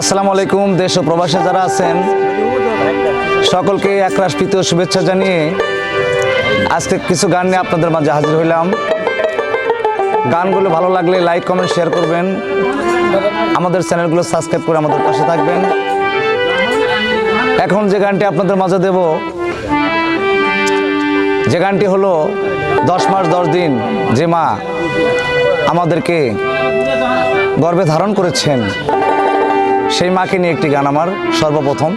আসসালামু আলাইকুম, দেশ ও প্রবাসে যারা আছেন, সকলকে প্রীতি ও শুভেচ্ছা জানিয়ে আজকে কিছু গান নিয়ে আপনাদের মাঝে হাজির হইলাম। গানগুলো ভালো লাগলে লাইক, কমেন্ট, শেয়ার করবেন। আমাদের চ্যানেলগুলো সাবস্ক্রাইব করে আমাদের পাশে থাকবেন। এখন যে গানটি আপনাদের মাঝে দেব, যে গানটি হলো দশ মাস দশ দিন যে মা আমাদেরকে গর্বে ধারণ করেছেন। সেই মাকে নিয়ে একটি গান আমার সর্বপ্রথম।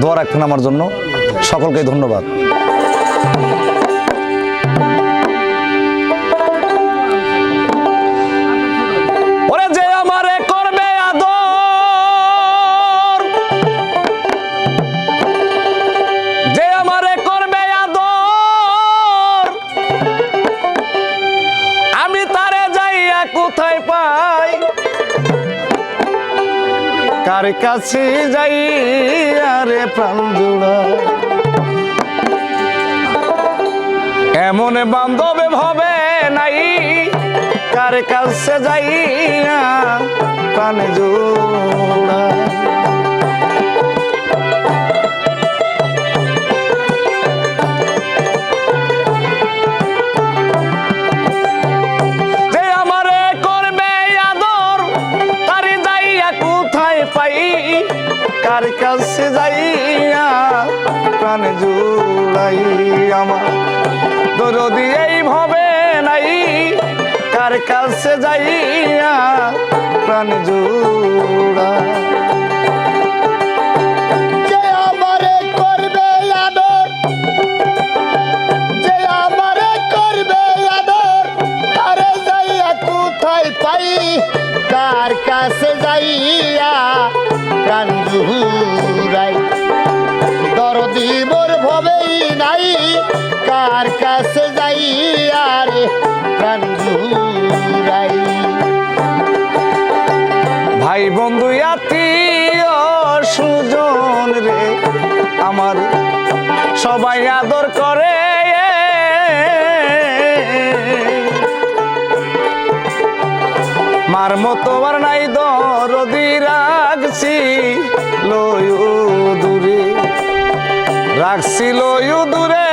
দোয়া রাখুন আমার জন্য। সকলকে ধন্যবাদ। কার কাছে যাই আরে প্রাণ এমন বান্ধবে ভবে নাই কার কাছে যাই প্রাণ জোড়া। কার কাছে যাইয়া প্রাণ জুড়াই আমার দরদি এই ভবে নাই, কার কাছে যাইয়া প্রাণ জুড়া যে তারে কাছে যাইয়া প্রাণ জুহুরাই দরদি মোর ভবেই নাই, কার কাছে যাইয়া রে প্রাণ জুহুরাই ভাই বন্ধু, আত্মীয় সুজন রে, আমার সবাই আদর করে। মার মতো আর নাই দরদি রাখছি লয়ু দূরে। রাখছি লয়ু দূরে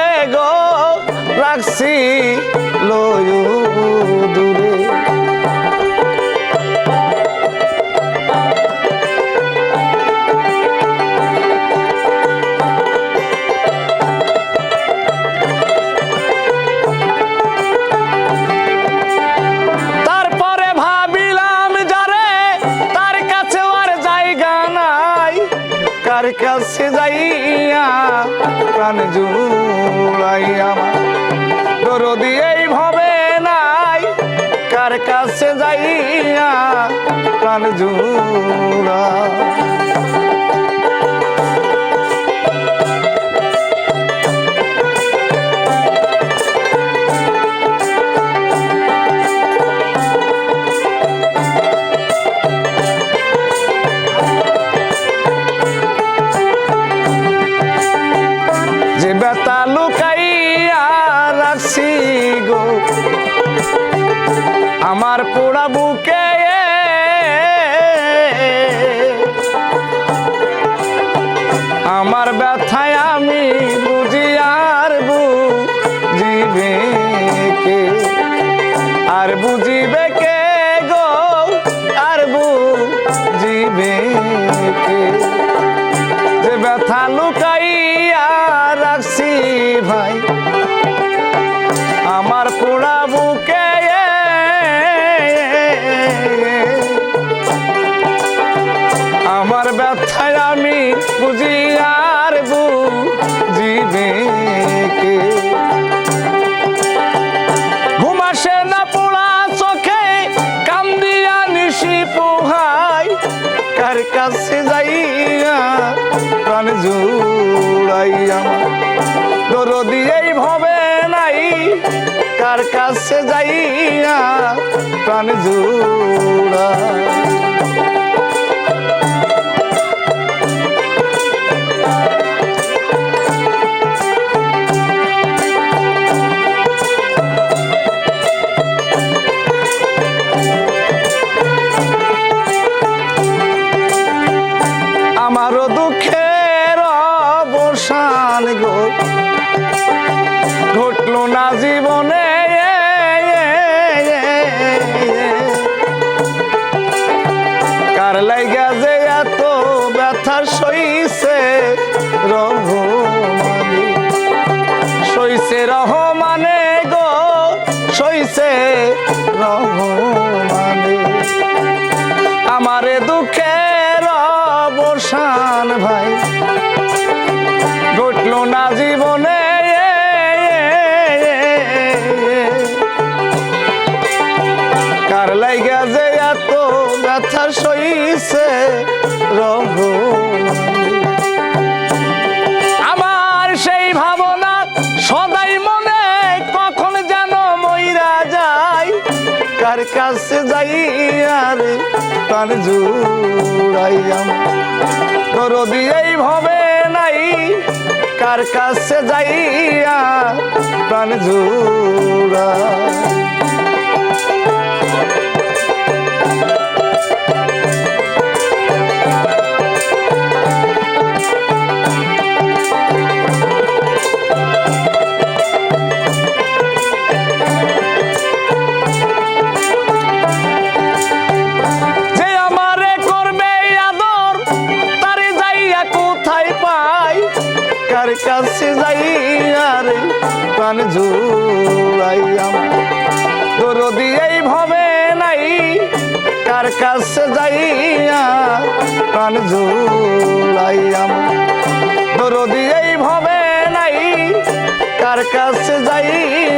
কার কাছে যাইয়া প্রাণ জুড়াই আমার দরদি এই ভাবে নাই, কার কাছে যাইয়া প্রাণ জুড়া পোড়া বুকে আমার ব্যথায় আমি বুঝি আর বুঝিবে কে? আর বুঝিবে কে গো? আর বুঝিবে কে? যে ব্যথা লুকাইয়া কাছে যাইয়া প্রাণ জুড়া সইছে রহমানে। সইছে রহমানে গো, সইছে রহমানে। আমারে দুঃখের অবসান ভাই। ঘটল না জীবনে কার লাইগা যে এত ব্যথা সইছে রহমানে। কাছে যাই আর কার জুড়াইয়াম তোর এই ভবে নাই কার কাছে যাইয়া প্রাণ জুড়া কোথায় পাই? কার কাছে যাইয়া রে প্রাণ জুড়াইয়াম? তোর দিয়েই ভবে নাই, কার কাছে যাইয়া প্রাণ জুড়াইয়াম? তোর দিয়েই ভবে নাই, কার কাছে যাইয়া